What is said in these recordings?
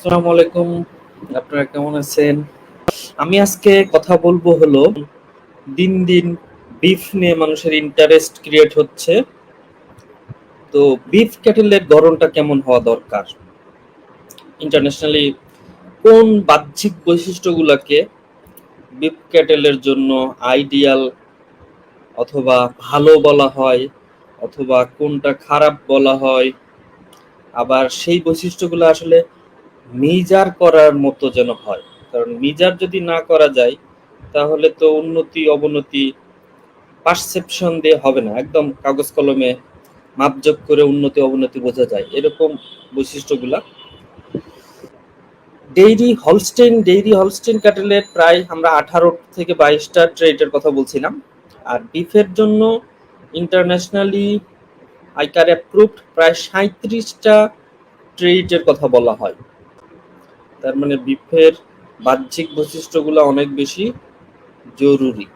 আসসালামু আলাইকুম। আপনারা কেমন আছেন? আমি আজকে কথা বলব হলো, দিন দিন বিফ নিয়ে মানুষের ইন্টারেস্ট ক্রিয়েট হচ্ছে। তো বিফ ক্যাটেলের গড়নটা কেমন হওয়া দরকার? ইন্টারন্যাশনালি কোন বাহ্যিক বৈশিষ্ট্যগুলোকে বিফ ক্যাটেলের জন্য আইডিয়াল অথবা ভালো বলা হয়, অথবা কোনটা খারাপ বলা হয়? আবার সেই বৈশিষ্ট্যগুলো আসলে মিজার করার মতো যেন হয়। কারণ মিজার যদি না করা যায়, তাহলে তো উন্নতি, অবনতি পারসেপশন দিয়ে হবে না। একদম কাগজ কলমে মাপযোগ করে উন্নতি, অবনতি বোঝা যায়। এরকম বৈশিষ্ট্যগুলা। ডেইরি হলস্টেইন ডেইরি হলস্টেইন ক্যাটেলের প্রায় আমরা আঠারো থেকে বাইশটা ট্রেডের কথা বলছিলাম। আর বিফের জন্য ইন্টারন্যাশনালি আইকার অ্যাপ্রুভড প্রায় সাঁত্রিশটা ট্রেডের কথা বলা হয়। তার মানে বিফের বাহ্যিক বৈশিষ্ট্যগুলো অনেক বেশি জরুরি।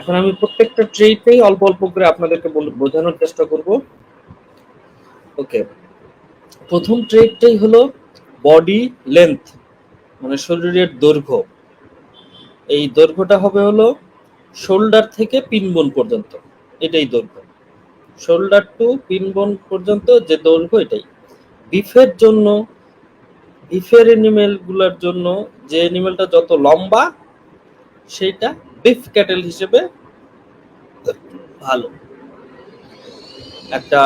এখন আমি প্রত্যেকটা ট্রেটেই অল্প অল্প করে আপনাদেরকে বোঝানোর চেষ্টা করব। ওকে প্রথম ট্রেটটাই হলো বডি লেন্থ মানে শরীরের দৈর্ঘ্য। এই দৈর্ঘ্যটা হবে হলো শোল্ডার থেকে পিনবোন পর্যন্ত, এটাই দৈর্ঘ্য। শোল্ডার টু পিনবোন পর্যন্ত যে দৈর্ঘ্য এটাই। বিফের জন্য বিফের এনিমেলগুলার জন্য যে এনিমেলটা যত লম্বা সেটা বিফ ক্যাটেল হিসেবে ভালো। একটা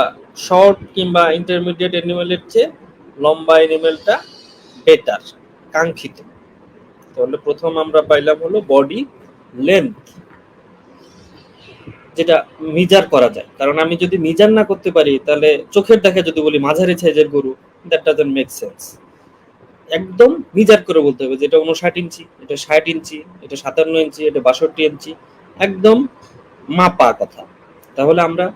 শর্ট কিংবা ইন্টারমিডিয়েট এনিমেলের চেয়ে লম্বা এনিমেলটা বেটার কাঙ্ক্ষিত। তাহলে প্রথম আমরা পাইলাম হলো বডি লেন্থ যেটা মিজার করা যায়। কারণ আমি যদি মিজার না করতে পারি, তাহলে চোখের দেখে যদি বলি মাঝারি সাইজের গরু দ্যাট ডাজন্ট মেক সেন্স একদম মিজার করে বলতে হবে যে এটা উনষাট ইঞ্চি, এটা ষাট ইঞ্চি, এটা সাতান্ন ইঞ্চি, এটা বাষট্টি ইঞ্চি, একদম মাপা কথা। তাহলে আমরা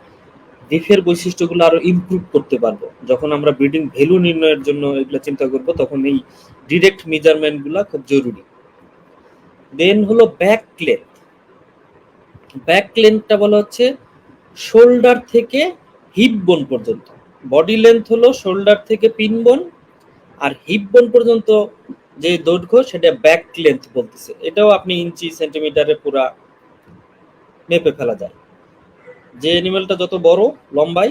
বিফের বৈশিষ্ট্যগুলো আরও ইমপ্রুভ করতে পারব। যখন আমরা ব্রিডিং ভ্যালু নির্ণয়ের জন্য এগুলো চিন্তা করব, তখন এই ডিরেক্ট মেজারমেন্টগুলা খুব জরুরি। দেন হলো ব্যাক লেন্থ ব্যাক লেন্থটা বলা হচ্ছে শোল্ডার থেকে হিপ বোন পর্যন্ত। বডি লেন্থ হলো শোল্ডার থেকে পিন বোন আর হিপ বোন পর্যন্ত যে দৈর্ঘ্য, সেটা ব্যাক লেন্থ বলতেছে। এটাও আপনি ইঞ্চি সেন্টিমিটারে পুরা মেপে ফেলা যায়। যে এনিমেলটা যত বড়, লম্বাই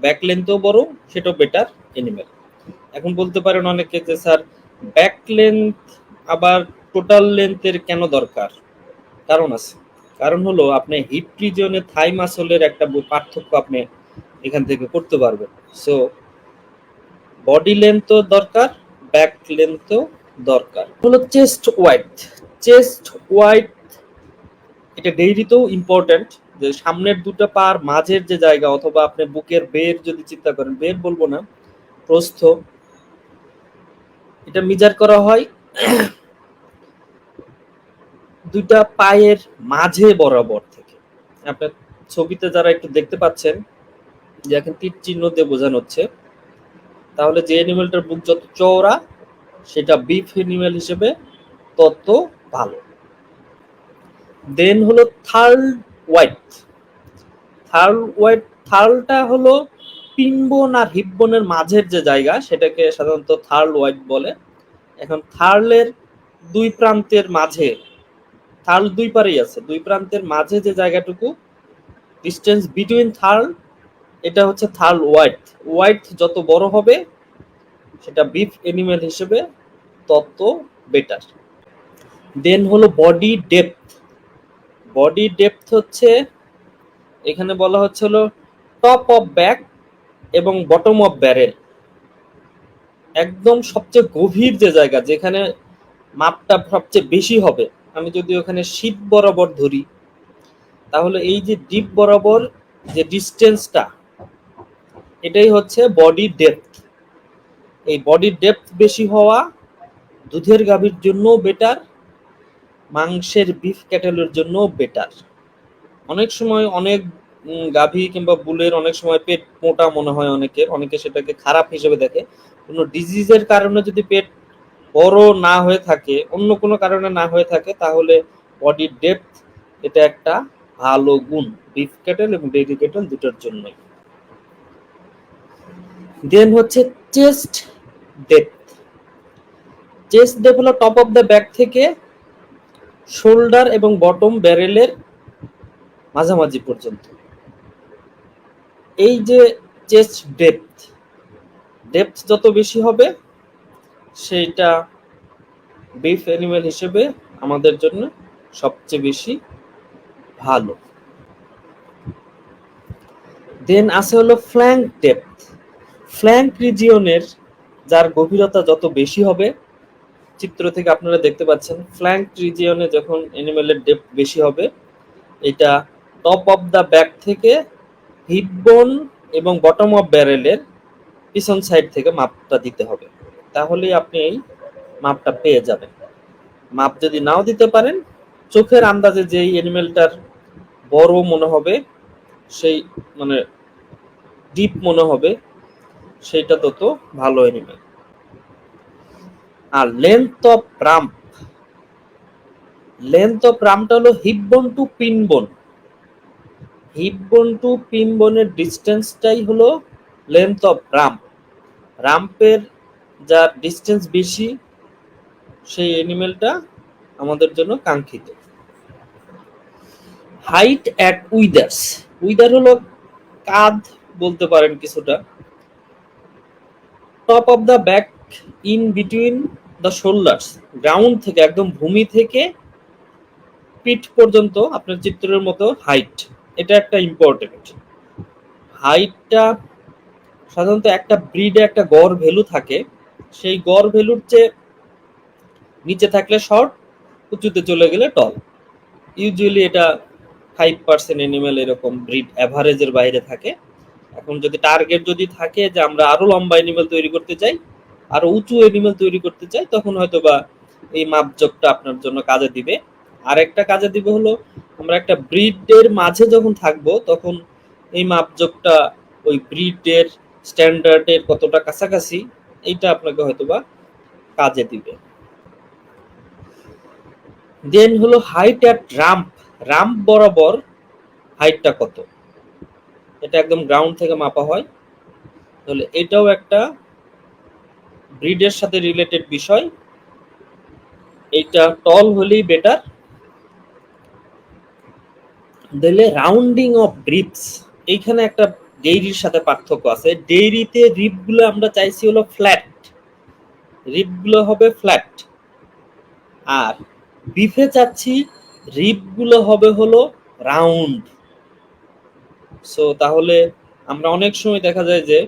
ব্যাক লেন্থও বড়, সেটাও বেটার এনিমেল এখন বলতে পারেন অনেকে যে, স্যার ব্যাক লেন্থ আবার টোটাল লেন্থের কেন দরকার? কারণ আছে। কারণ হলো, আপনি হিপ রিজনে থাই মাসলের একটা পার্থক্য আপনি এখান থেকে করতে পারবেন। সো বডি লেন্থও দরকার, ব্যাক লেন্থও দরকার। হলো চেস্ট ওয়াইড। চেস্ট ওয়াইড, এটা ডেইরিতেও ইম্পর্টেন্ট যে সামনের দুটো পার মাঝের যে জায়গা অথবা আপনি বুকের বের যদি চিন্তা করেন, বের বলব না, প্রস্থ, এটা মিজার করা হয় দুইটা পায়ের মাঝে বরাবর থেকে। আপনার ছবিতে যারা একটু দেখতে পাচ্ছেন, যে এখন তীর চিহ্ন দিয়ে বোঝানো হচ্ছে তাহলে যে এনিমেলটার বুক যত চওড়া, সেটা বিফ এনিমেল হিসেবে তত ভালো। দেন হলো থার্ড ওয়াইট থার্ড ওয়াইট থার্লটা হলো পিনবোন আর হিপবোনের মাঝের যে জায়গা, সেটাকে সাধারণত থার্ল ওয়াইট বলে। এখন থার্লের দুই প্রান্তের মাঝে, থার্ল দুই পারেই আছে, দুই প্রান্তের মাঝে যে জায়গাটুকু ডিস্টেন্স বিটুইন থার্ল এটা হচ্ছে থার্ল ওয়াইট ওয়াইট যত বড় হবে, সেটা বিফ এনিমেল হিসেবে তত বেটার। দেন হলো বডি ডেপথ। বডি ডেপথ হচ্ছে, এখানে বলা হচ্ছে হলো টপ অফ ব্যাক এবং বটম অফ ব্যারেল। একদম সবচেয়ে গভীর যে জায়গা, যেখানে মাপটা সবচেয়ে বেশি হবে, আমি যদি ওখানে শীত বরাবর ধরি, তাহলে এই যে ডিপ বরাবর যে ডিস্টেন্সটা এটাই হচ্ছে বডি ডেপথ এই বডি ডেপথ বেশি হওয়া দুধের গাভীর জন্য বেটার মাংসের বিফ ক্যাটেলের জন্য বেটার অনেক সময় অনেক গাভী কিংবা বুলের অনেক সময় পেট মোটা মনে হয় অনেকের, অনেকে সেটাকে খারাপ হিসেবে দেখে। কোনো ডিজিজের কারণে যদি পেট বড় না হয়ে থাকে, অন্য কোনো কারণে না হয়ে থাকে, তাহলে বডি ডেপথ এটা একটা ভালো গুণ। বিফ ক্যাটেল এবং ডেইরি ক্যাটেল দুটোর জন্যই। দেন হচ্ছে চেস্ট ডেপথ চেস্ট ডেপ হলো টপ অফ দ্য ব্যাক থেকে শোল্ডার এবং বটম ব্যারেলের মাঝামাঝি পর্যন্ত। এই যে চেস্ট ডেপথ ডেপথ যত বেশি হবে, সেইটা বিফ অ্যানিমেল হিসেবে আমাদের জন্য সবচেয়ে বেশি ভালো। দেন আছে হলো ফ্ল্যাঙ্ক ডেপথ ফ্ল্যাঙ্ক রিজিয়নের যার গভীরতা যত বেশি হবে, চিত্র থেকে আপনারা দেখতে পাচ্ছেন, ফ্ল্যাঙ্ক রিজিয়নে যখন অ্যানিমেলের ডেপথ বেশি হবে, এটা টপ অফ দ্য ব্যাক থেকে হিপ বোন এবং বটম অফ ব্যারেলের পিছন সাইড থেকে মাপটা দিতে হবে। তাহলেই আপনি এই মাপটা পেয়ে যাবেন। মাপ যদি নাও দিতে পারেন, চোখের আন্দাজে যেই অ্যানিমেলটার বড় মনে হবে, সেই মানে ডিপ মনে হবে সেইটা তত ভালো animal R length of rump length of রামটা হলো hip bone to pin bone hip bone to pin বোনের ডিস্টেন্সটাই হলো লেন্থ অফ রাম্প রাম্পের যার ডিস্টেন্স বেশি, সেই অ্যানিমেলটা আমাদের জন্য কাঙ্ক্ষিত। হাইট অ্যাট উইদার্স উইদার হলো কাঁধ বলতে পারেন কিছুটা। Top of the back in between the shoulders ground থেকে, একদম ভূমি থেকে পিঠ পর্যন্ত আপনার চিত্রের মতো হাইট এটা একটা ইম্পর্টেন্ট হাইটটা সাধারণত একটা ব্রিডে একটা গড় ভ্যালু থাকে। সেই গড় ভ্যালুর চেয়ে নিচে থাকলে শর্ট উঁচুতে চলে গেলে টল ইউজুয়ালি এটা ফাইভ পার্সেন্ট এনিমেল এরকম ব্রিড অ্যাভারেজের বাইরে থাকে। এখন যদি টার্গেট যদি থাকে যে আমরা আরও লম্বা এনিমেল তৈরি করতে চাই, আরও উঁচু এনিমেল তৈরি করতে চাই, তখন হয়তো বা এই মাপজোকটা আপনার জন্য কাজে দিবে। আরেকটা কাজে দিবে হলো, আমরা একটা ব্রিডের মাঝে যখন থাকব, তখন এই মাপজোকটা ওই ব্রিডের স্ট্যান্ডার্ডের কতটা কাছাকাছি, এইটা আপনাকে হয়তোবা কাজে দিবে। দেন হলো হাইট অ্যাট রাম্প রাম্প বরাবর হাইটটা কত? এটা একদম গ্রাউন্ড থেকে মাপা হয়। তাহলে এটাও একটা ব্রিডের সাথে রিলেটেড বিষয়। এটা টল হলেই বেটার দিলে রাউন্ডিং অফ রিপস এইখানে একটা ডেইরির সাথে পার্থক্য আছে। ডেইরিতে রিপগুলো আমরা চাইছি হলো ফ্ল্যাট রিপগুলো হবে ফ্ল্যাট আর বিফে চাচ্ছি রিপগুলো হবে হলো রাউন্ড সো তাহলে আমরা অনেক সময় দেখা যায় যে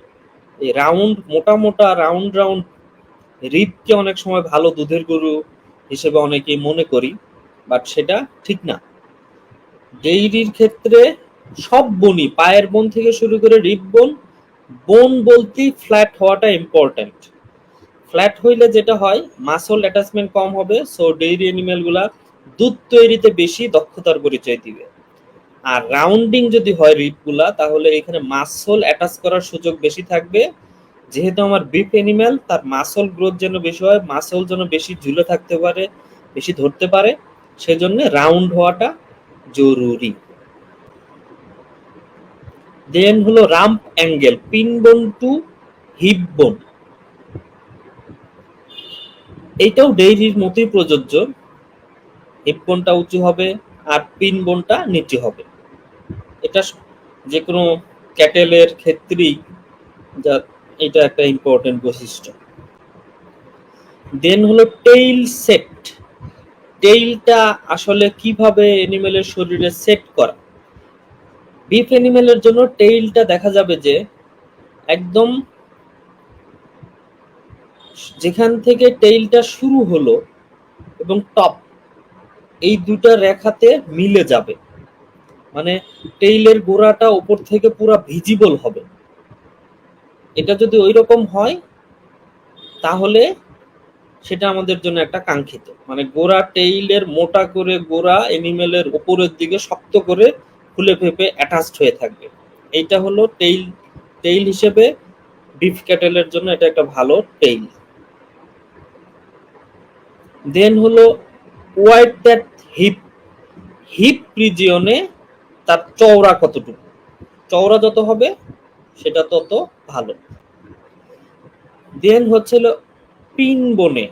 এই রাউন্ড মোটা মোটা রাউন্ড রাউন্ড রিপকে অনেক সময় ভালো দুধের গরু হিসেবে অনেকেই মনে করি বাট সেটা ঠিক না। ডেইরির ক্ষেত্রে সব বনই, পায়ের বোন থেকে শুরু করে রিপ বোন বোন বলতেই ফ্ল্যাট হওয়াটা ইম্পর্টেন্ট ফ্ল্যাট হইলে যেটা হয় মাসল অ্যাটাচমেন্ট কম হবে সো ডেইরি অ্যানিমেলগুলা দুধ তৈরিতে বেশি দক্ষতার পরিচয় দিবে। আর রাউন্ডিং যদি হয় রিপগুলা তাহলে এখানে মাসল অ্যাটাচ করার সুযোগ বেশি থাকবে। যেহেতু আমার বিফ অ্যানিমেল তার মাসল গ্রোথ যেন বেশি হয় মাসল যেন বেশি ঝুলে থাকতে পারে, বেশি ধরতে পারে, সেজন্য রাউন্ড হওয়াটা জরুরি। দেন হলো rump angle pin bone to hip bone এইটাও ডেইরির মতোই প্রযোজ্য। হিপ বোনটা উঁচু হবে, আর পিন বোনটা নিচু হবে। এটা যে কোনো ক্যাটেলের ক্ষেত্রেই যা এটা একটা ইম্পর্টেন্ট বৈশিষ্ট্য। দেন হলো টেইল সেট টেইলটা আসলে কীভাবে এনিমেলের শরীরে সেট করা? বিফ এনিমেলের জন্য টেইলটা দেখা যাবে যে একদম যেখান থেকে টেইলটা শুরু হলো এবং টপ এই দুটা রেখাতে মিলে যাবে। মানে টেইলের গোড়াটা উপর থেকে পুরো ভিজিবল হবে। এটা যদি ওই রকম হয়, তাহলে সেটা আমাদের জন্য একটা কাঙ্ক্ষিত। মানে গোড়া টেইলের মোটা করে গোড়া এনিমেলের উপরের দিকে শক্ত করে ফুলে ফেপে অ্যাটাচড হয়ে থাকবে। এইটা হলো টেইল টেইল হিসেবে বিফ ক্যাটেলের জন্য এটা একটা ভালো টেইল দেন হলো ওয়াইড দ্যাট হিপ হিপ রিজিয়নে তার চওড়া কতটুকু? চওড়া যত হবে, সেটা তত ভালো। দেন হচ্ছিল পিন বনে।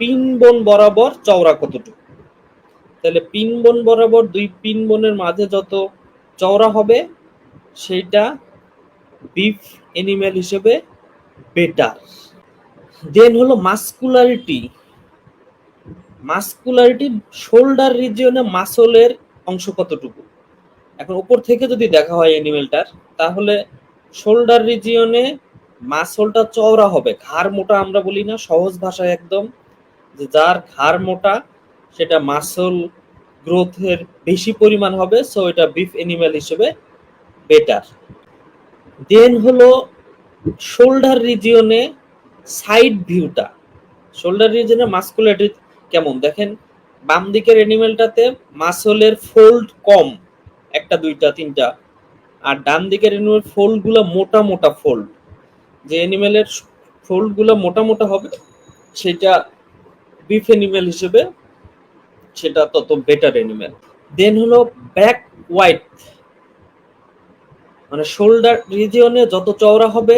পিন বোন বরাবর চওড়া কতটুকু? তাহলে পিন বন বরাবর দুই পিন বনের মাঝে যত চওড়া হবে সেইটা বিফ এনিম্যাল হিসেবে বেটার দেন হলো মাস্কুলারিটি মাস্কুলারিটি শোল্ডার রিজিয়নে মাসলের অংশ কতটুকু? এখন উপর থেকে যদি দেখা হয় অ্যানিমেলটার তাহলে শোল্ডার রিজিয়নে মাসলটা চওড়া হবে। ঘাড় মোটা আমরা বলি না, সহজ ভাষায় একদম। যে যার ঘাড় মোটা, সেটা মাসল গ্রোথের বেশি পরিমাণ হবে সো এটা বিফ এনিম্যাল হিসেবে বেটার দেন হলো শোল্ডার রিজিয়নে সাইড ভিউটা শোল্ডার রিজনে মাস্কুলারিটি কেমন? দেখেন বাম দিকের অ্যানিমেলটাতে মাসলের ফোল্ড কম। একটা, দুইটা, তিনটা। আর ডান দিকের অ্যানিমেল ফোল্ডগুলো মোটা মোটা ফোল্ড যে অ্যানিমেলের ফোল্ডগুলো মোটা মোটা হবে, সেটা বিফ এনিমেল হিসেবে সেটা তত বেটার এনিমেল দেন হলো ব্যাক হোয়াইট মানে শোল্ডার রিজিয়নে যত চওড়া হবে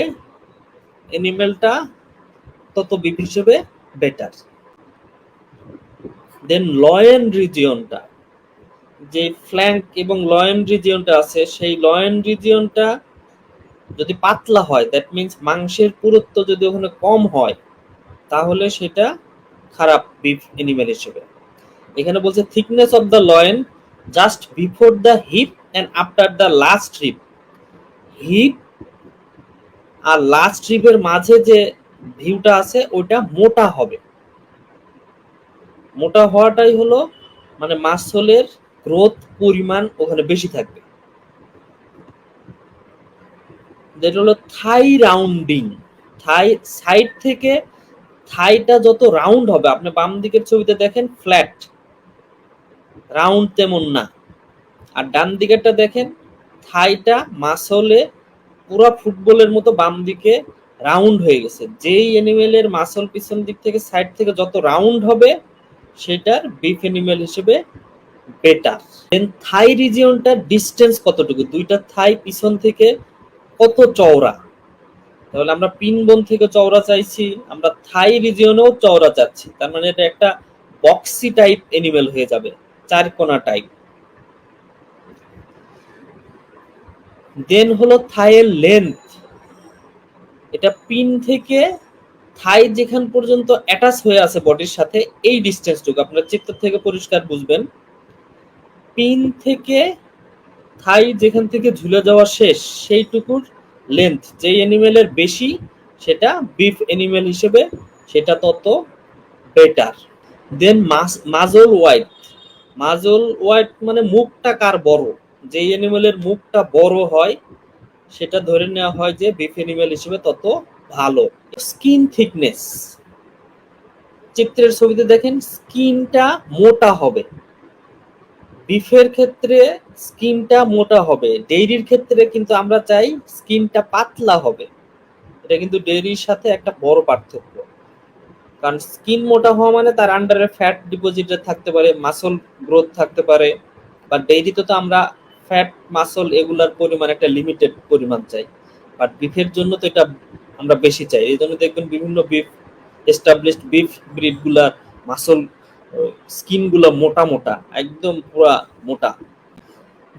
এনিমেলটা তত বিফ হিসেবে বেটার দেন লয়েন রিজিয়নটা যে ফ্ল্যাঙ্ক এবং লয়েন রিজিয়নটা আছে, সেই লয়েন রিজিয়নটা যদি পাতলা হয় দ্যাট মিন্স মাংসের পুরুত্ব যদি ওখানে কম হয়, তাহলে সেটা খারাপ বিফ এনিম্যাল হিসেবে। এখানে বলছে thickness of the loin just before the hip and after the last hip hip R last হিপের মাঝে যে ভিউটা আছে ওটা মোটা হবে। মোটা হওয়াটাই হলো মানে মাসলের গ্রোথ পরিমাণ ওখানে বেশি থাকবে। যেটা হলো থাই রাউন্ডিং থাই সাইড থেকে থাইটা যত রাউন্ড হবে, আপনি বাম দিকের ছবিতে দেখেন ফ্ল্যাট রাউন্ড তেমন না। আর ডান দিকেরটা দেখেন থাইটা মাসলে পুরো ফুটবলের মতো বাম দিকে রাউন্ড হয়ে গেছে। যেই অ্যানিমেলের মাসল পিছন দিক থেকে সাইড থেকে যত রাউন্ড হবে, সেটার বিফ অ্যানিমেল হিসেবে বেটার দেন থাই রিজিয়নটার ডিস্টেন্স কতটুকু? দুইটা থাই পিছন থেকে কত চওড়া? তাহলে আমরা পিন বোন থেকে চওড়া চাইছি, আমরা থাই রিজিয়নেও চওড়া চাচ্ছি। তার মানে এটা একটা বক্সি টাইপ এনিমেল হয়ে যাবে চার কোনা টাইপ দেন হলো থাইয়ের লেন্থ এটা পিন থেকে থাই যেখান পর্যন্ত অ্যাটাচ হয়ে আছে বডির সাথে, এই ডিস্টেন্সটুকু আপনার চিত্র থেকে পরিষ্কার বুঝবেন। পিন থেকে থাই যেখান থেকে ঝুলে যাওয়া শেষ, সেইটুকুর লেন্থ যেই অ্যানিমেলের বেশি, সেটা বিফ অ্যানিমেল হিসেবে সেটা তত better then muzzle width muzzle width মানে মুখটা কার বড়? যেই অ্যানিমেলের মুখটা বড় হয়, সেটা ধরে নেওয়া হয় যে বিফ অ্যানিমেল হিসেবে তত ভালো। স্কিন থিকনেস চিত্রের ছবিতে দেখেন স্কিনটা মোটা হবে। বিফের ক্ষেত্রে স্কিনটা মোটা হবে, ডেইরির ক্ষেত্রে কিন্তু আমরা চাই স্কিনটা পাতলা হবে। এটা কিন্তু ডেইরির সাথে একটা বড় পার্থক্য। কারণ স্কিন মোটা হওয়া মানে তার আন্ডারে ফ্যাট ডিপোজিটে থাকতে পারে মাসল গ্রোথ থাকতে পারে, বা ডেইরিতে তো আমরা ফ্যাট মাসল এগুলার পরিমাণ একটা লিমিটেড পরিমাণ চাই। বাট বিফের জন্য তো এটা আমরা বেশি চাই। এই জন্য দেখবেন বিভিন্ন বিফ এস্টাবলিশড বিফ ব্রিডগুলার মাসল স্কিনগুলো মোটা মোটা, একদম পুরা মোটা।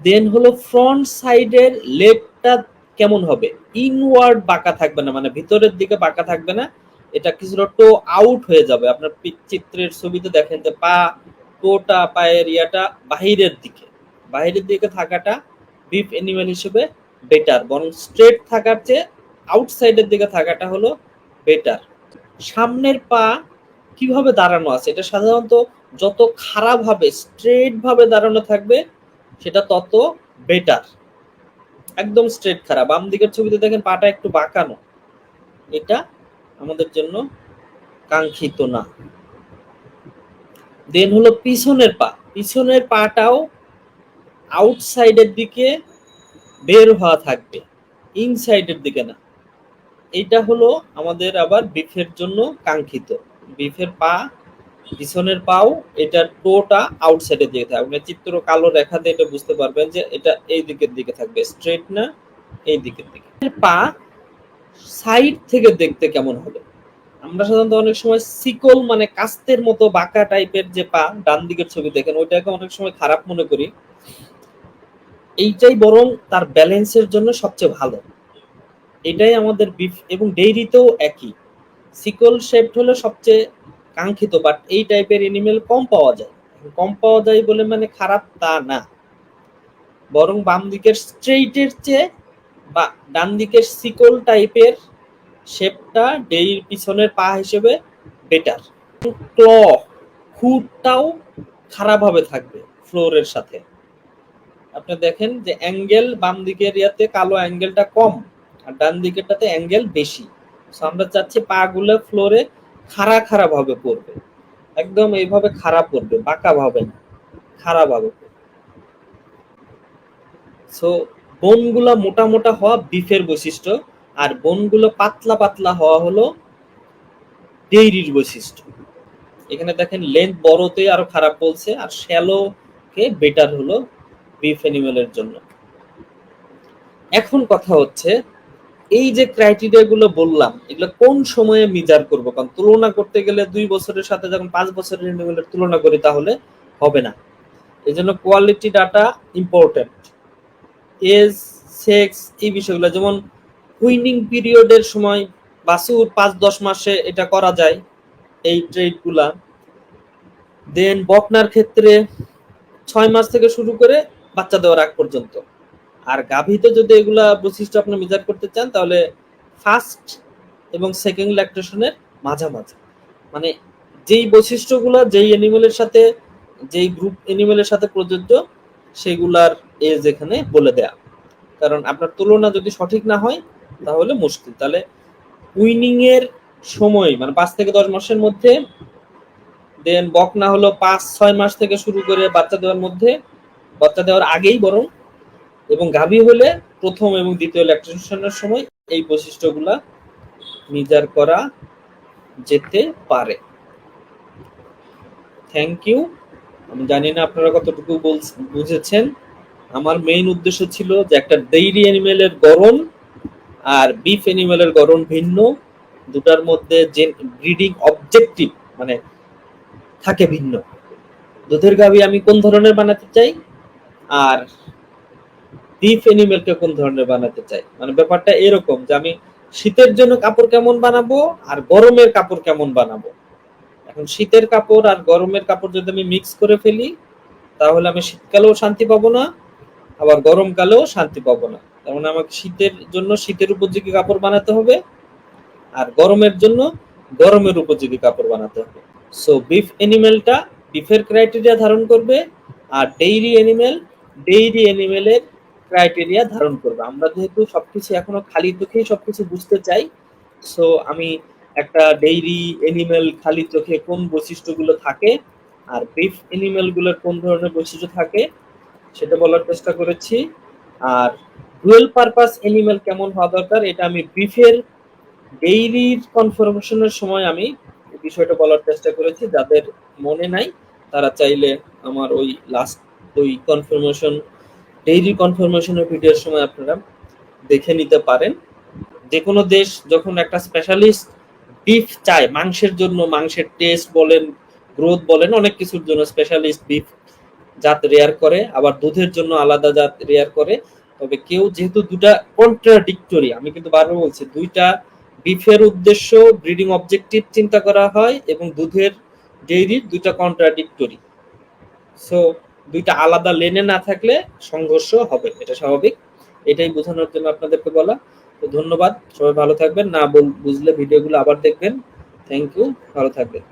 দেন হলো ফ্রন্ট সাইডের লেগটা কেমন হবে? ইনওয়ার্ড বাঁকা থাকবে না মানে ভিতরের দিকে বাঁকা থাকবে না, এটা কিছুটা টো আউট হয়ে যাবে। আপনার চিত্রের ছবিতে দেখেন যে পা টোটা পায়ের ইয়াটা বাহিরের দিকে। বাহিরের দিকে থাকাটা বিফ অ্যানিমেল হিসেবে বেটার বরং স্ট্রেট থাকার চেয়ে আউটসাইডের দিকে থাকাটা হলো বেটার সামনের পা কীভাবে দাঁড়ানো আছে? এটা সাধারণত যত খারাপ ভাবে স্ট্রেট ভাবে দাঁড়ানো থাকবে, সেটা তত বেটার একদম স্ট্রেট খারাপ। বাম দিকের ছবিতে দেখেন পাটা একটু বাঁকানো। এটা আমাদের জন্য কাঙ্ক্ষিত না। দেন হলো পিছনের পা। পিছনের পাটাও আউটসাইডের দিকে বের হওয়া থাকবে। ইনসাইডের দিকে না। এটা হলো আমাদের আবার বিফের জন্য কাঙ্ক্ষিত। বিফের পা, পিছনের পাও, এটার টোটা আউটসাইডের দিকে থাকবে। আপনি চিত্র কালো দিয়ে এটা বুঝতে পারবেন যে এটা এই দিকের দিকে থাকবে স্ট্রেট না এই দিকের দিকে। পা সাইড থেকে দেখতে কেমন হবে? আমরা সাধারণত অনেক সময় সিকল মানে কাস্তের মতো বাঁকা টাইপের যে পা, ডান দিকের ছবি দেখেন, ওইটাকে অনেক সময় খারাপ মনে করি। এইটাই বরং তার ব্যালেন্সের জন্য সবচেয়ে ভালো। এটাই আমাদের বিফ এবং ডেইরিতেও একই। সিকল শেপড হলো সবচেয়ে কাঙ্ক্ষিত বাট এই টাইপের এনিমেল কম পাওয়া যায়। কম পাওয়া যায় বলে মানে খারাপ তা না। বরং বাম দিকের স্ট্রেইটের চেয়ে বা ডান দিকের সিকল টাইপের শেপটা ডেইর পিছনের পা হিসেবে বেটার ক্ল খুঁটটাও খারাপভাবে থাকবে ফ্লোরের সাথে। আপনি দেখেন যে অ্যাঙ্গেল বাম দিকের ইয়াতে কালো অ্যাঙ্গেলটা কম, আর ডান দিকেরটাতে অ্যাঙ্গেল বেশি। আমরা চাচ্ছি পা গুলো ফ্লোরে খাড়া খাড়া ভাবে পড়বে। একদম এইভাবে খারাপ পড়বে, বাঁকা ভাবে না খারাপ ভাবে সো বোনগুলা মোটা মোটা হওয়া বিফের বৈশিষ্ট্য, আর বোনগুলো পাতলা পাতলা হওয়া হলো ডেইরির বৈশিষ্ট্য। এখানে দেখেন লেন্থ বড়তে আরও খারাপ বলছে, আর শ্যালো কে বেটার হলো বিফ অ্যানিমেলের জন্য। এখন কথা হচ্ছে এই যে ক্রাইটেরিয়া গুলো বললাম, এগুলো কোন সময়ে মিজার করব? কারণ তুলনা করতে গেলে দুই বছরের সাথে যখন পাঁচ বছরের অ্যানিমেলের তুলনা করি তাহলে হবে না। এই জন্য quality data important age sex এই বিষয়গুলো, যেমন উইনিং পিরিয়ডের সময় বাসুর পাঁচ দশ মাসে এটা করা যায় এই ট্রেডগুলা দেন বকনার ক্ষেত্রে ছয় মাস থেকে শুরু করে বাচ্চা দেওয়ার আগ পর্যন্ত। আর গাভীতে যদি এগুলা বৈশিষ্ট্য আপনি মেজার করতে চান, তাহলে ফার্স্ট এবং সেকেন্ড ল্যাকটেশনের মাঝামাঝি। মানে যেই বৈশিষ্ট্যগুলো, যেই অ্যানিমেলের সাথে, যেই গ্রুপ অ্যানিমেলের সাথে প্রযোজ্য, সেগুলার এজ এখানে বলে দেয়া। কারণ আপনার তুলনা যদি সঠিক না হয়, তাহলে মুশকিল। তাহলে উইনিং এর সময় মানে পাঁচ থেকে দশ মাসের মধ্যে দেন বক না হলো পাঁচ, ছয় মাস থেকে শুরু করে বাচ্চা দেওয়ার মধ্যে, বাচ্চা দেওয়ার আগেই বরং এবং গাভী হলে প্রথম এবং দ্বিতীয় ল্যাকটেশনের সময় এই বৈশিষ্ট্যগুলা নিজার করা যেতে পারে। থ্যাংক ইউ আমি জানি না আপনারা কতটুকু বুঝেছেন। আমার মেইন উদ্দেশ্য ছিল যে একটা ডেইরি অ্যানিমেলের গরম আর বিফ অ্যানিমেলের গরম ভিন্ন। দুটার মধ্যে যে ব্রিডিং অবজেক্টিভ মানে থাকে ভিন্ন। দুধের গাভী আমি কোন ধরনের বানাতে চাই? আর বিফ অ্যানিমেলকে কোন ধরনের বানাতে চাই? মানে ব্যাপারটা এরকম যে আমি শীতের জন্য কাপড় কেমন বানাবো আর গরমের কাপড় কেমন বানাবো? এখন শীতের কাপড় আর গরমের কাপড় যদি আমি মিক্স করে ফেলি, তাহলে আমি শীতকালেও শান্তি পাবো না, আবার গরমকালেও শান্তি পাবো না। তার মানে আমাকে শীতের জন্য শীতের উপযোগী কাপড় বানাতে হবে আর গরমের জন্য গরমের উপযোগী কাপড় বানাতে হবে। সো বিফ অ্যানিমেলটা বিফের ক্রাইটেরিয়া ধারণ করবে আর ডেইরি অ্যানিমেল ডেইরি অ্যানিমেলের ক্রাইটেরিয়া ধারণ করবে। আমরা যেহেতু সবকিছু এখনও খালি চোখেই সবকিছু বুঝতে চাই সো আমি একটা ডেইরি এনিমেল খালি চোখে কোন বৈশিষ্ট্যগুলো থাকে আর বিফ অ্যানিমেলগুলোর কোন ধরনের বৈশিষ্ট্য থাকে, সেটা বলার চেষ্টা করেছি। আর ডুয়েল পারপাস এনিমেল কেমন হওয়া দরকার, এটা আমি বিফের ডেইরির কনফার্মেশনের সময় আমি বিষয়টা বলার চেষ্টা করেছি। যাদের মনে নাই, তারা চাইলে আমার ওই লাস্ট ওই কনফার্মেশন ডেইরি কনফার্মেশনের ভিডিওর সময় আপনারা দেখে নিতে পারেন। যে কোনো দেশ যখন একটা স্পেশালিস্ট বিফ চায়, মাংসের জন্য মাংসের টেস্ট বলেন গ্রোথ বলেন, অনেক কিছুর জন্য স্পেশালিস্ট বিফ জাত রেয়ার করে, আবার দুধের জন্য আলাদা জাত রেয়ার করে। তবে কেউ যেহেতু দুটা কন্ট্রাডিক্টরি আমি কিন্তু বারবার বলছি, দুইটা বিফের উদ্দেশ্য ব্রিডিং অবজেক্টিভ চিন্তা করা হয় এবং দুধের ডেইরির দুইটা কন্ট্রাডিক্টরি সো দুইটা আলাদা লেনে না থাকলে সংঘর্ষ হবে, এটা স্বাভাবিক। এটাই বোঝানোর জন্য আপনাদেরকে বলা। তো ধন্যবাদ, সবাই ভালো থাকবেন। না বুঝলে ভিডিওগুলো আবার দেখবেন। থ্যাংক ইউ ভালো থাকবেন।